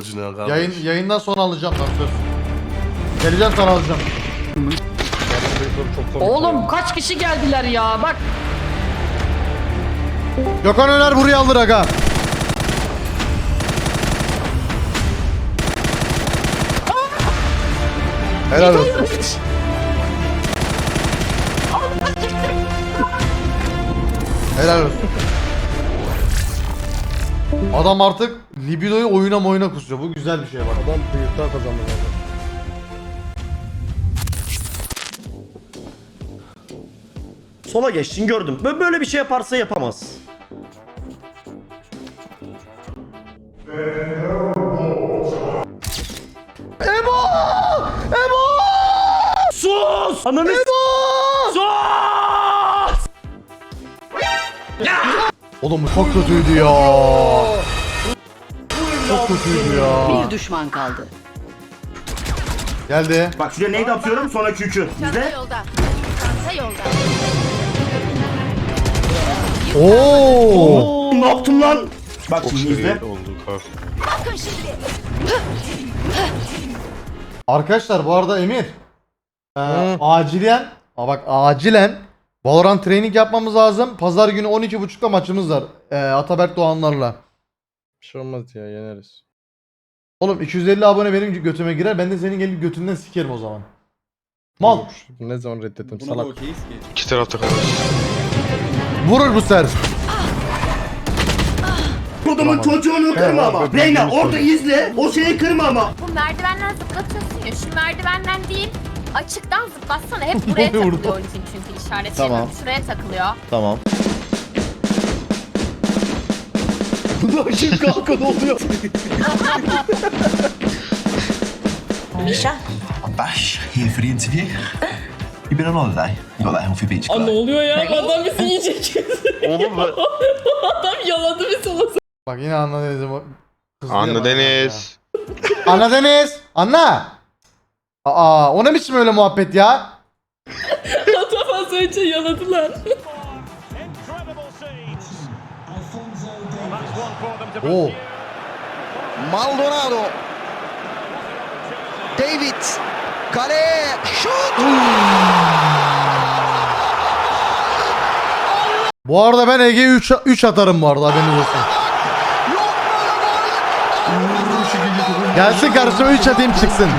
amacına kardeş. Yayın, yayından sonra alacağım lan söz. Geleceğim sana alacağım. Oğlum kaç kişi geldiler ya bak. Gökhan Öner buraya alır aga. Helal olsun. Helal olsun. Adam artık libidoyu oyuna oyuna kusuyor. Bu güzel bir şey bak. Adam büyükten kazandı valla. Sola geçtin gördüm. Bö- Böyle bir şey yaparsa yapamaz. Ebo! Ebo! Sus! Ananı Ebo! Sus! Oğlum bu çok kötüydü ya. Çok kötüydü ya. Bir düşman kaldı. Geldi. Bak şuraya neydi atıyorum sonra kükü. Bizde. yolda. Çanta yolda. Oo. Oo, ne yaptım lan? Bak şimdi izle. Bakın şimdi. Arkadaşlar bu arada Emir. Ee, acilen. Aa bak acilen. Valorant training yapmamız lazım. Pazar günü 12.30'da maçımız var. Ee, Ataberk Doğanlarla. Bir şey olmaz ya yeneriz. Oğlum 250 abone benim götüme girer. Ben de senin gelip götünden sikerim o zaman. Mal. Ne zaman reddettim salak. İki tarafta kardeş. Vurur bu ser. Kodumun çocuğunu kırma ama. Reyna orada izle. O şeyi kırma ama. Bu merdivenden zıplatıyorsun ya. Şu merdivenden değil. Açıktan zıplatsana. Hep buraya oluyor burada? takılıyor ultin çünkü işareti. Tamam. Şuraya takılıyor. Tamam. Misha. Bash, here for the interview. You been on holiday? You got that healthy beach Aa, club? ne oluyor ya? Adam bizi yiyecek. Oğlum be. Adam yaladı bizi o Bak yine Anna Anne bana Deniz. Anna Deniz. Anna. Aa o ne biçim öyle muhabbet ya? Adam az önce yaladılar. Oo. Maldonado. David. Kale. Şut. Bu arada ben Ege'ye 3 3 atarım bu arada haberiniz olsun. Gelsin karşıma 3 atayım çıksın.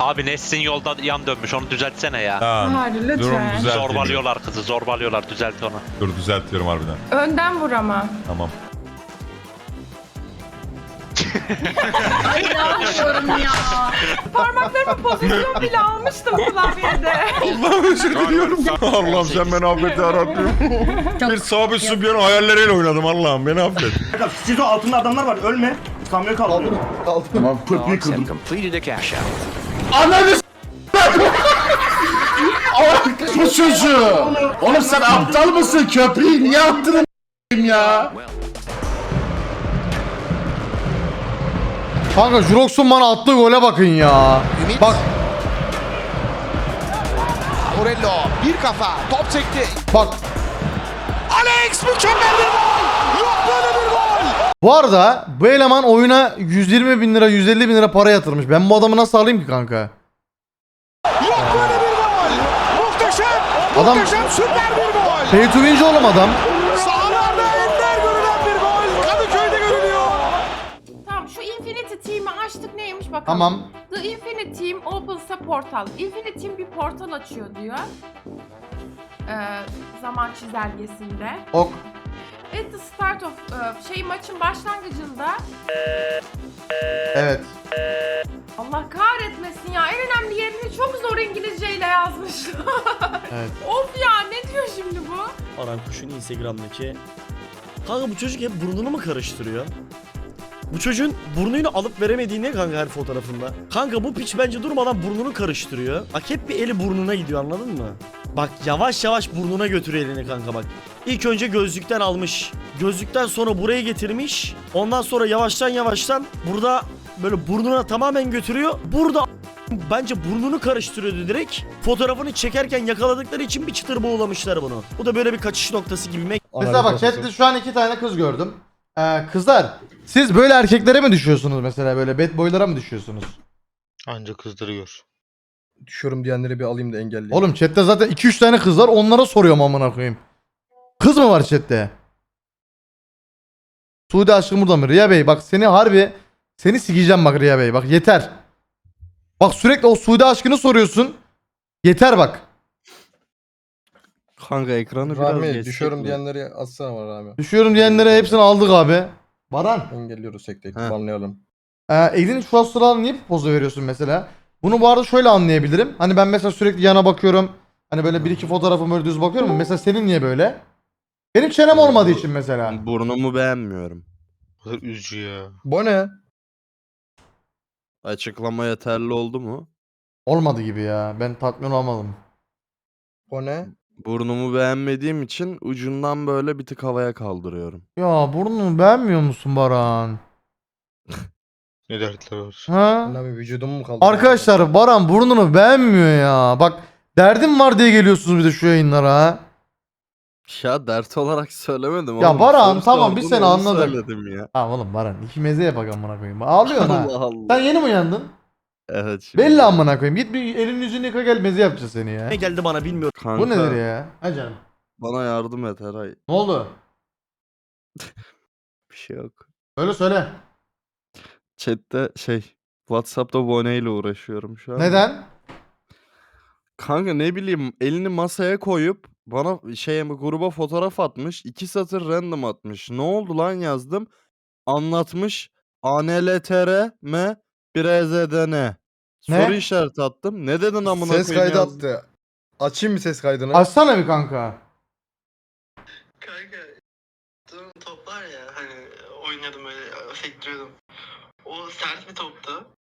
Abi Nesrin yolda yan dönmüş onu düzeltsene ya. Hadi lütfen. Zorbalıyorlar kızı zorbalıyorlar düzelt onu. Dur düzeltiyorum harbiden. Önden vur ama. Tamam. Parmaklarımı pozisyon bile almıştım klavyede. Allah'ım özür diliyorum. Allah'ım sen beni affet yarabbim. bir sabit sübyan hayalleriyle oynadım Allah'ım beni affet. Bak siz o altında adamlar var ölme. Samuel kaldı. Tamam. Köprüyü kırdım. Bu çocuğu. Oğlum sen aptal mısın? Köprüyü niye attın ya? Kanka Jurox'un bana attığı gole bakın ya. Bak Morello. Bir kafa. Top sekti. bak. Alex mükemmel bir gol. Yok böyle bir gol. Bu arada bu eleman oyuna 120 bin lira 150 bin lira para yatırmış. Ben bu adamı nasıl alayım ki kanka? Yok böyle bir gol. Muhteşem. Adam- Muhteşem süper bir gol. Pay to winci oğlum adam. Sahalarda ender görülen bir gol. Kadıköy'de görülüyor. Tamam şu Infinity Team'i açtık neymiş bakalım. Tamam. The Infinity Team opens a portal. Infinity Team bir portal açıyor diyor. Ee, zaman çizelgesinde. Ok. At the start of e, şey maçın başlangıcında Evet. Allah kahretmesin ya en önemli yerini çok zor İngilizceyle yazmışlar. Evet. of ya ne diyor şimdi bu? Aran Kuş'un Instagram'daki. Kanka bu çocuk hep burnunu mu karıştırıyor? Bu çocuğun burnunu alıp veremediği ne kanka her fotoğrafında? Kanka bu piç bence durmadan burnunu karıştırıyor. Bak hep bir eli burnuna gidiyor anladın mı? Bak yavaş yavaş burnuna götürüyor elini kanka bak. İlk önce gözlükten almış. Gözlükten sonra buraya getirmiş. Ondan sonra yavaştan yavaştan burada böyle burnuna tamamen götürüyor. Burada bence burnunu karıştırıyordu direkt. Fotoğrafını çekerken yakaladıkları için bir çıtır boğulamışlar bunu. Bu da böyle bir kaçış noktası gibi. Mesela bak chatte şu an iki tane kız gördüm. Ee, kızlar Siz böyle erkeklere mi düşüyorsunuz mesela böyle bad boylara mı düşüyorsunuz? Anca kızdırıyor. Düşüyorum diyenleri bir alayım da engelleyeyim. Oğlum chatte zaten 2-3 tane kız var onlara soruyorum amına koyayım. Kız mı var chatte? Suudi aşkım burada mı? Riya Bey bak seni harbi seni sikeceğim bak Riya Bey bak yeter. Bak sürekli o Suudi aşkını soruyorsun. Yeter bak. Kanka ekranı Rami düşüyorum diyenleri atsana var Rami. Düşüyorum diyenlere hepsini aldık abi. Baran. Engelliyoruz tek tek banlayalım. Ee, elin şu an sıralar niye pozu veriyorsun mesela? Bunu bu arada şöyle anlayabilirim. Hani ben mesela sürekli yana bakıyorum. Hani böyle bir iki fotoğrafıma öyle düz bakıyorum. Mesela senin niye böyle? Benim çenem olmadığı için mesela. Burnumu beğenmiyorum. Kadar üzücü ya. Bu ne? Açıklama yeterli oldu mu? Olmadı gibi ya. Ben tatmin olmadım. O ne? Burnumu beğenmediğim için ucundan böyle bir tık havaya kaldırıyorum. Ya burnunu beğenmiyor musun Baran? Ne dertler var. Ha? Abi vücudumu mu Arkadaşlar Baran burnunu beğenmiyor ya. Bak derdim var diye geliyorsunuz bir de şu yayınlara ha. Ya dert olarak söylemedim Ya oğlum. Baran, Soru tamam, biz seni onu anladık. Söyledim ya. Tamam oğlum Baran iki meze yap amına koyayım. Ağlıyorsun ha. Allah Allah. Sen yeni mi uyandın? Evet şimdi. Belli amına koyayım. Git bir elini yüzünü yıka gel meze yapacağız seni ya. Ne geldi bana bilmiyorum. Kanka, Bu nedir ya? Ha canım. Bana yardım et Eray. Ne oldu? Bir şey yok. Söyle söyle. Chat'te şey WhatsApp'ta aboneyle uğraşıyorum şu an. Neden? Kanka ne bileyim elini masaya koyup bana şey gruba fotoğraf atmış. iki satır random atmış. Ne oldu lan yazdım. Anlatmış. ANLTR M 1 EZDN. Ne? Soru işareti attım. Ne dedin amına Ses koyayım kaydı yazdım. attı. Açayım mı ses kaydını? Açsana bir kanka. Kanka top var ya hani oynuyordum öyle sektiriyordum. O sert bir toptu.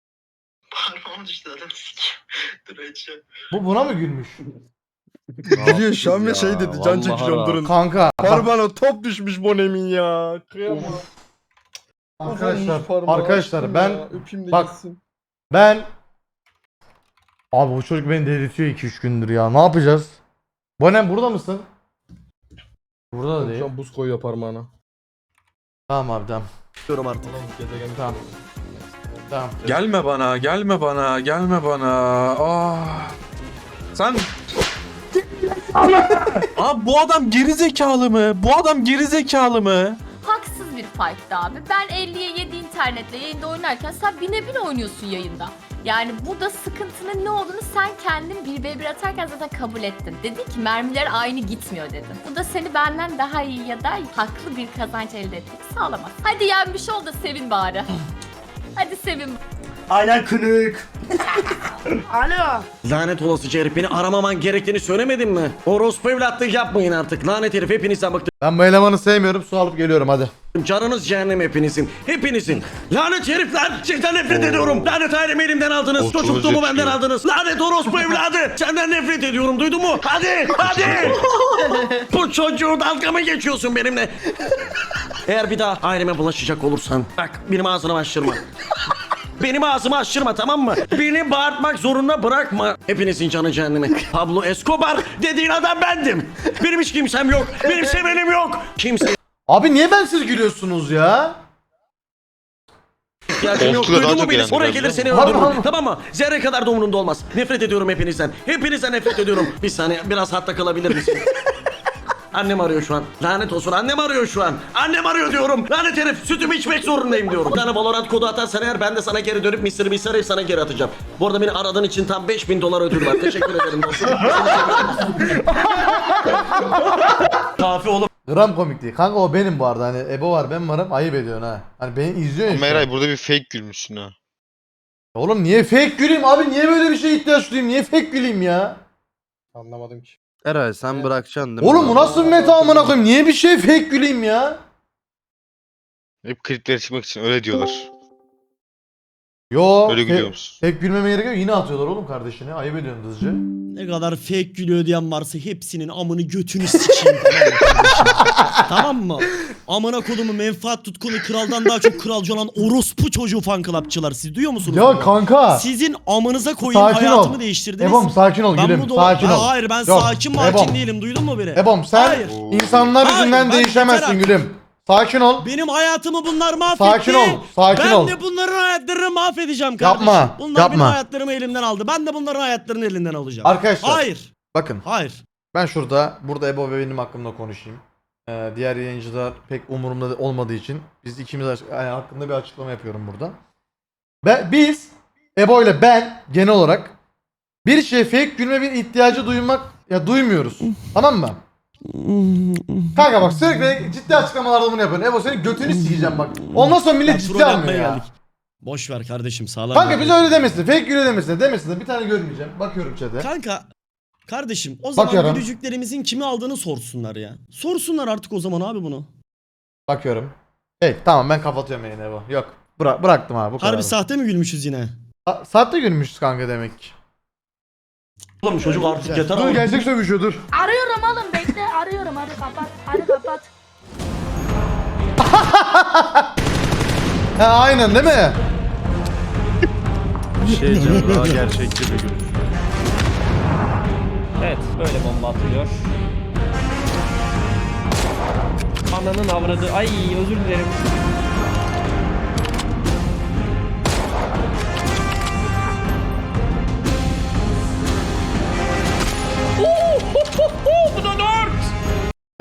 Parmağım düştü zaten sikeyim. Dur açacağım. Bu buna mı gülmüş? Gülüyor şu an ve şey dedi can rahat. durun. Kanka. Parmağına top düşmüş Bonem'in ya. Kıyamam. Arkadaşlar, parmağı, arkadaşlar açtım ben ya, öpeyim de bak- gitsin. ben Abi bu çocuk beni delirtiyor 2-3 gündür ya. Ne yapacağız? Bonem burada mısın? Burada da Şu değil. an buz koyuyor parmağına. Tamam abi tamam. Diyorum artık. Tamam. Tamam. Gelme bana, gelme bana, gelme bana. Ah. Sen... Abi bu adam geri zekalı mı? Bu adam geri zekalı mı? Haksız bir fight'tı abi. Ben 50'ye 7 internetle yayında oynarken sen bine bin oynuyorsun yayında. Yani burada sıkıntının ne olduğunu sen kendin 1v1 atarken zaten kabul ettin. Dedin ki mermiler aynı gitmiyor dedin. Bu da seni benden daha iyi ya da haklı bir kazanç elde etmek sağlamaz. Hadi yenmiş ol da sevin bari. Hadi sevin. Aynen kınık. Alo. Lanet olası herif beni aramaman gerektiğini söylemedin mi? Orospu evlatlık yapmayın artık. Lanet herif hepinizden bıktım. Ben bu elemanı sevmiyorum. Su alıp geliyorum hadi. Canınız cehennem hepinizin. Hepinizin. Lanet herifler. Sizden nefret ediyorum. Lanet ailemi elimden aldınız. O çok Çocukluğumu benden aldınız. Lanet orospu evladı. Senden nefret ediyorum. Duydun mu? Hadi. Hadi. Bu çocuğu dalga mı geçiyorsun benimle? Eğer bir daha aileme bulaşacak olursan. Bak benim ağzını açtırma. Benim ağzımı açtırma tamam mı? Beni bağırtmak zorunda bırakma. Hepinizin canı cehenneme. Pablo Escobar dediğin adam bendim. Benim hiç kimsem yok. Benim sevenim yok. Kimse Abi niye ben siz gülüyorsunuz ya? ihtiyacım yok. Koltuğuna daha Duydun mu beni? Oraya gelir seni öldürürüm. Tamam. Mı? Zerre kadar da umurumda olmaz. Nefret ediyorum hepinizden. Hepinizden nefret ediyorum. Bir saniye biraz hatta kalabilir misin? Annem arıyor şu an. Lanet olsun annem arıyor şu an. Annem arıyor diyorum. Lanet herif sütümü içmek zorundayım diyorum. Bir tane Valorant kodu atarsan eğer ben de sana geri dönüp Mr. Beast'e sana geri atacağım. Bu arada beni aradığın için tam 5000 dolar ödül var. Teşekkür ederim dostum. Kafi oğlum. Gram komik değil. Kanka o benim bu arada. Hani Ebo var ben varım. Ayıp ediyorsun ha. Hani beni izliyor ya. Ama. Eray burada bir fake gülmüşsün ha. Oğlum niye fake güleyim abi? Niye böyle bir şeye ihtiyaç duyayım? Niye fake güleyim ya? Anlamadım ki. Eray sen bırakacaksın değil mi? Oğlum bu nasıl bir meta amına koyayım? Niye bir şey fake güleyim ya? Hep klipleri çıkmak için öyle diyorlar. Yo. Öyle gülüyor musun? Fake gülmeme gerek yok. Yine atıyorlar oğlum kardeşini. Ayıp ediyorsun hızlıca. Ne kadar fake gülüyor diyen varsa hepsinin amını götünü sikeyim tamam mı? Amına kodumu menfaat tutkunu kraldan daha çok kralcı olan orospu çocuğu fan clubçılar. Siz duyuyor musunuz? Ya bunu? kanka. Sizin amınıza koyayım Sakin ol. hayatımı değiştirdiniz. Ebom sakin ol ben gülüm. bu do- Sakin Ha, ol. Hayır ben Yok, sakin makin Ebom. değilim duydun mu beni? Ebom sen Hayır. insanlar Hayır, yüzünden ben değişemezsin yeter gülüm. Sakin ol. Benim hayatımı bunlar mahvetti. Sakin ol, sakin ben ol. de bunların hayatlarını mahvedeceğim kardeşim. Yapma, Bunlar benim yapma. hayatlarımı elimden aldı. Ben de bunların hayatlarını elinden alacağım. Arkadaşlar. Hayır. Bakın Hayır. ben şurada burada Ebo ve benim hakkımda konuşayım. Ee, diğer yayıncılar pek umurumda olmadığı için biz ikimiz yani hakkında bir açıklama yapıyorum burada. Ve biz Ebo ile ben genel olarak bir şey fake gülme bir ihtiyacı duymak ya duymuyoruz. tamam mı? Kanka bak sürekli ciddi açıklamalarda bunu yapıyorsun. Ebo senin götünü sikeceğim bak. Ondan sonra millet ciddi almıyor ya. geldik. Boş ver kardeşim sağlam. Kanka biz öyle demesin. Fake gülüyor demesin. Demesin de bir tane görmeyeceğim. Bakıyorum chat'e. Kanka kardeşim o zaman Bakıyorum. gülücüklerimizin kimi aldığını sorsunlar ya. Sorsunlar artık o zaman abi bunu. Bakıyorum. Hey tamam ben kapatıyorum yayını Ebo. Yok. Bıra bıraktım abi bu kadar. Harbi sahte mi gülmüşüz yine? Sa- saatte gülmüşüz kanka demek ki. Oğlum çocuk artık yeter Dur gerçek sövüşüyor dur. Arıyorum oğlum bekle arıyorum hadi kapat hadi kapat. Ha aynen değil mi? Şey diyeceğim daha gerçekçi bir gün. Evet böyle bomba atılıyor. Ananın avradı. Ay özür dilerim.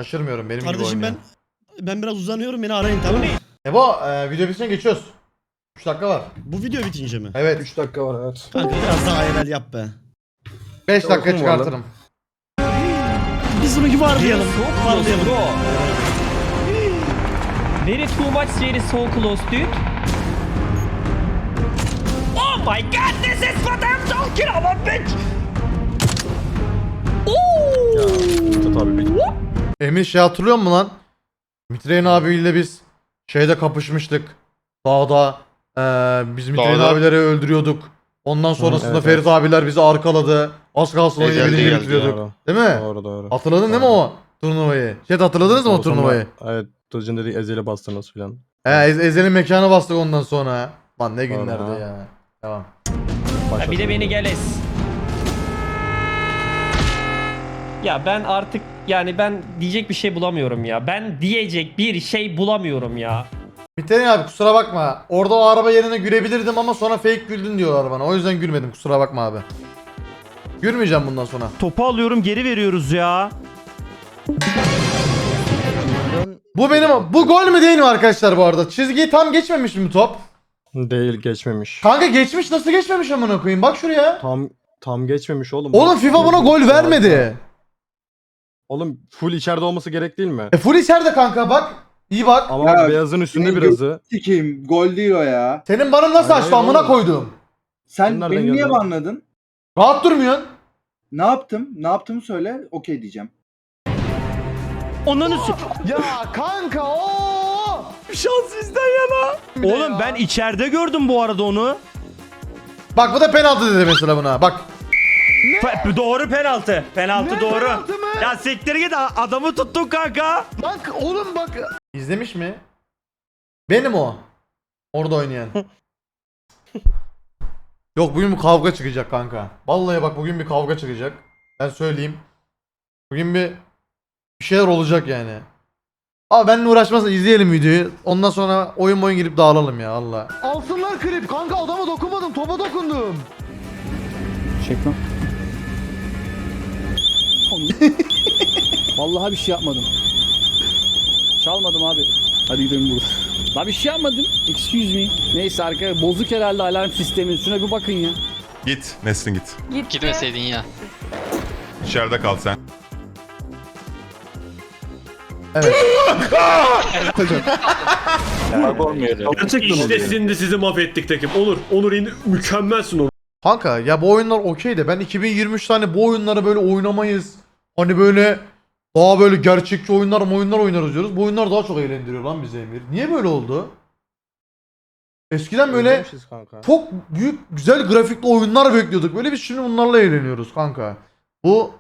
Şaşırmıyorum benim gibi Kardeşim oynuyor. ben ben biraz uzanıyorum beni arayın tamam mı? Ebo e, video bitsin geçiyoruz. 3 dakika var. Bu video bitince mi? Evet 3 dakika var evet. Kanka biraz daha evvel yap be. 5 dakika Okum var lan. çıkartırım. Biz bunu yuvarlayalım. Yuvarlayalım. Bro. Very too much very so close dude. Oh my god this is what I'm talking about bitch. Bir Emir şey hatırlıyor musun lan? Mitreyn abiyle biz şeyde kapışmıştık. Dağda. Ee, biz Mitreyn Dağda. abileri öldürüyorduk. Ondan sonrasında evet, Ferit abiler bizi arkaladı. Az kalsın geldi bitiriyorduk. Doğru. Değil mi? Doğru doğru. Hatırladın değil mi o turnuvayı? Chat hatırladınız mı o turnuvayı? Evet. Tuzun dedi ezeli bastınız filan. He Ez- Ezel'in mekanı bastık ondan sonra. Lan ne günlerdi ya. Tamam. Ya bir de beni geles. Ya ben artık yani ben diyecek bir şey bulamıyorum ya. Ben diyecek bir şey bulamıyorum ya. Mitreyn abi kusura bakma. Orada o araba yerine gülebilirdim ama sonra fake güldün diyorlar bana. O yüzden gülmedim kusura bakma abi. Gülmeyeceğim bundan sonra. Topu alıyorum geri veriyoruz ya. Bu benim bu gol mü değil mi arkadaşlar bu arada? Çizgiyi tam geçmemiş mi top? Değil geçmemiş. Kanka geçmiş nasıl geçmemiş amına koyayım? Bak şuraya. Tam tam geçmemiş oğlum. Oğlum FIFA buna gol vermedi. Oğlum full içeride olması gerek değil mi? E full içeride kanka bak. İyi bak. Ama bak beyazın üstünde birazı. Sikeyim gol değil o ya. Senin barın nasıl Hayır, açtı hayır amına oğlum. koydum. Sen Nereden beni niye geldi? banladın? Rahat durmuyorsun. Ne yaptım? Ne yaptığımı söyle. Okey diyeceğim. Onların Ya kanka o. Şans bizden yana. Oğlum ben içeride gördüm bu arada onu. Bak bu da penaltı dedi mesela buna. Bak. Pe- doğru penaltı. Penaltı doğru. Ya siktir git adamı tuttun kanka. Bak oğlum bak. İzlemiş mi? Benim o. Orada oynayan. Yok bugün bir kavga çıkacak kanka. Vallahi bak bugün bir kavga çıkacak. Ben söyleyeyim. Bugün bir bir şeyler olacak yani. Abi benimle uğraşmasın izleyelim videoyu. Ondan sonra oyun oyun girip dağılalım ya Allah. Alsınlar klip kanka adama dokunmadım topa dokundum. Çek lan. Vallahi bir şey yapmadım. Çalmadım abi. Hadi gidelim burada. La bir şey yapmadım. Excuse me. Neyse arka bozuk herhalde alarm sistemi. Şuna bir bakın ya. Git Nesrin git. Gitti. Gitmeseydin ya. İçeride kal sen. İşte şimdi sizi mahvettik takım. Olur. Onur indi. Mükemmelsin Onur. Kanka ya bu oyunlar okey de ben 2023 tane bu oyunları böyle oynamayız. Hani böyle daha böyle gerçekçi oyunlar mı oyunlar oynarız diyoruz. Bu oyunlar daha çok eğlendiriyor lan bizi Emir. Niye böyle oldu? Eskiden böyle Özlemişiz kanka. çok büyük güzel grafikli oyunlar bekliyorduk. Böyle biz şimdi bunlarla eğleniyoruz kanka. Bu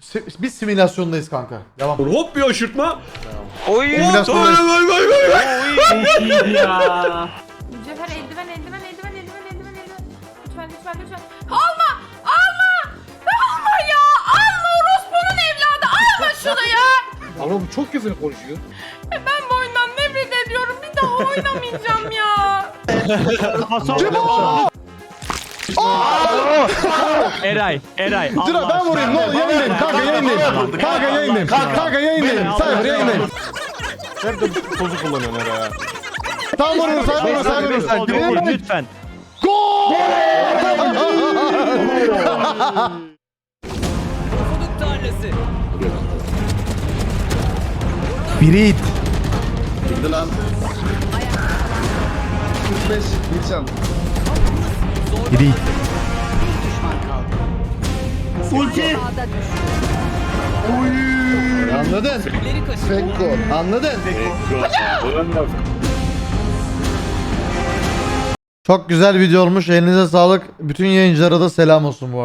si- biz simülasyondayız kanka. Devam. Hop bir aşırtma. Simülasyondayız. ya. Mücevher eldiven eldiven eldiven eldiven eldiven eldiven. Lütfen lütfen lütfen. Alma orospunun evladı! Alma şunu ya! Ama bu çok küfür konuşuyor. Ben daha oynamayacağım ya. Eray, Eray. Dur ben vurayım ne olur yayındayım. Kanka yayındayım. Kanka yayındayım. Kanka yayındayım. Cyber yayındayım. Nerede pozu kullanıyorsun oraya? Tam vuruyorum Cyber Cyber Cyber. Lütfen. Gol! Birit. Gitti lan. 45 Gülcan. Birit. Ulti. Anladın? Fekko. Anladın? Çok güzel video olmuş. Elinize sağlık. Bütün yayıncılara da selam olsun bu arada.